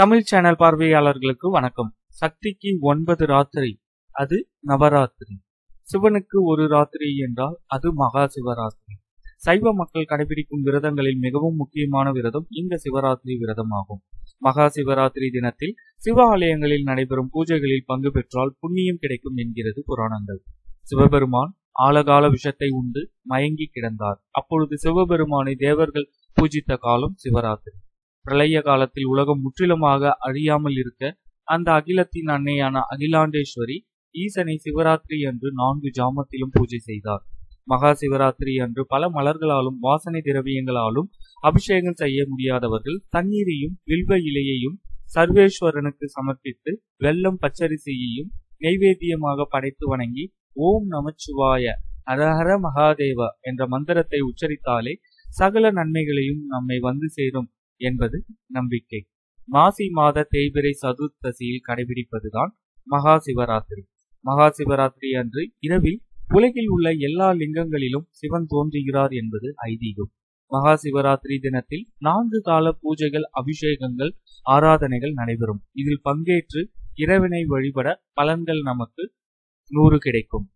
Tamil channel பார்வையாளர்களுக்கு வணக்கம். சக்திக்கு ஒன்பது ராத்திரி அது நவராத்திரி. சிவனுக்கு ஒரு ராத்திரி என்றால் அது மகா சிவராத்திரி சைவ மக்கள் கடைபிடிக்கும் விரதங்களில் மிகவும் முக்கியமான விரதம் இந்த சிவராத்திரி விரதமாகும். மகா சிவராத்திரி தினத்தில் சிவ ஆலயங்களில் நடைபெறும் பூஜைகளில் பங்கு பெற்றால் புண்ணியம் கிடைக்கும் என்கிறது புராணங்கள். சிவபெருமான் ஆழகால விஷத்தை உண்டு மயங்கி கிடந்தார். அப்பொழுது சிவபெருமானை தேவர்கள் பூஜித்த காலம் சிவராத்திரி. பிரளய காலத்தில் உலகம் முற்றிலுமாக அழியாமல் இருக்க அந்த அகிலத்தின் அன்னையான அகிலாண்டேஸ்வரி ஈசனை சிவராத்திரி அன்று நான்கு ஜாமத்திலும் பூஜை செய்தார். மகா சிவராத்திரி அன்று பல மலர்களாலும் வாசனை திரவியங்களாலும் அபிஷேகம் செய்ய முடியாதவர்கள் தண்ணீரையும் வில்வ இலையையும் சர்வேஸ்வரனுக்கு சமர்ப்பித்து வெள்ளம் பச்சரிசியையும் நெய்வேத்தியமாக படைத்து வணங்கி ஓம் நமச்சிவாய ஹரஹர மகாதேவ என்ற மந்திரத்தை உச்சரித்தாலே சகல நன்மைகளையும் நம்மை வந்து சேரும். என்பது நம்பிக்கை. மாசி மாத தேய்பிரை சதுர்த்தசியில் கடைபிடிப்பதுதான் மகா சிவராத்திரி மகா சிவராத்திரி அன்று இரவில் உலகில் உள்ள எல்லா லிங்கங்களிலும் சிவன் தோன்றுகிறார் என்பது ஐதீகம். மகா சிவராத்திரி தினத்தில் நான்கு கால பூஜைகள் அபிஷேகங்கள் ஆராதனைகள் நடைபெறும். இதில் பங்கேற்று இறைவனை வழிபட பலன்கள் நமக்கு நூறு கிடைக்கும்.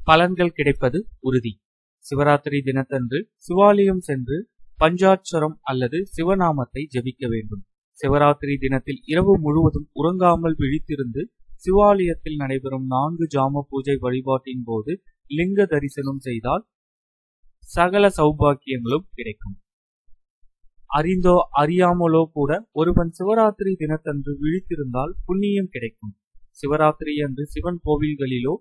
பலன்கள் கிடைப்பது உறுதி. சிவராத்திரி தினத்தன்று சிவாலயம் சென்று பஞ்சாட்சரம் அல்லது சிவநாமத்தை ஜபிக்க வேண்டும். சிவராத்திரி தினத்தில் இரவு முழுவதும் உறங்காமல் விழித்திருந்து சிவாலயத்தில் நடைபெறும் நான்கு ஜாம பூஜை வழிபாட்டின் போது லிங்க தரிசனம் செய்தால் சகல சௌபாக்கியங்களும் கிடைக்கும். அறிந்தோ அறியாமலோ கூட ஒருவன் சிவராத்திரி தினத்தன்று விழித்திருந்தால் புண்ணியம் கிடைக்கும். சிவராத்திரி அன்று சிவன் கோவில்களிலோ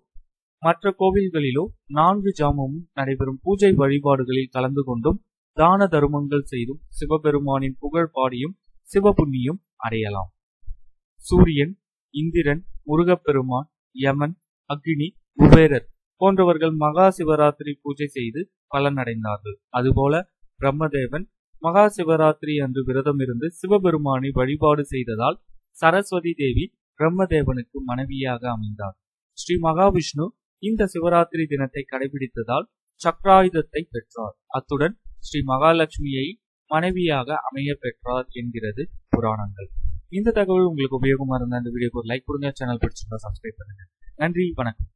மற்ற கோவில்களிலோ நான்கு ஜாமமும் நடைபெறும் பூஜை வழிபாடுகளில் கலந்து கொண்டும் தான தருமங்கள் செய்தும் சிவபெருமானின் புகழ் பாடியும் சிவபுண்ணியும் அடையலாம். சூரியன் இந்திரன் முருகப்பெருமான் யமன் அக்னி குபேரர் போன்றவர்கள் மகா சிவராத்திரி பூஜை செய்து பலனடைந்தார்கள். அதுபோல பிரம்மதேவன் மகா சிவராத்திரி அன்று விரதம் இருந்து சிவபெருமானை வழிபாடு செய்ததால் சரஸ்வதி தேவி பிரம்மதேவனுக்கு மனைவியாக அமைந்தார். ஸ்ரீ மகாவிஷ்ணு இந்த சிவராத்திரி தினத்தை கடைபிடித்ததால் சக்ராயுதத்தை பெற்றார். அத்துடன் ஸ்ரீ மகாலட்சுமியை மனைவியாக அமைய பெற்றார் என்கிறது புராணங்கள். இந்த தகவல் உங்களுக்கு உபயோகமா இருந்தால் இந்த வீடியோக்கு ஒரு லைக் கொடுங்க சேனல் பிடிச்சிருந்தா சப்ஸ்கிரைப் பண்ணுங்க. நன்றி வணக்கம்.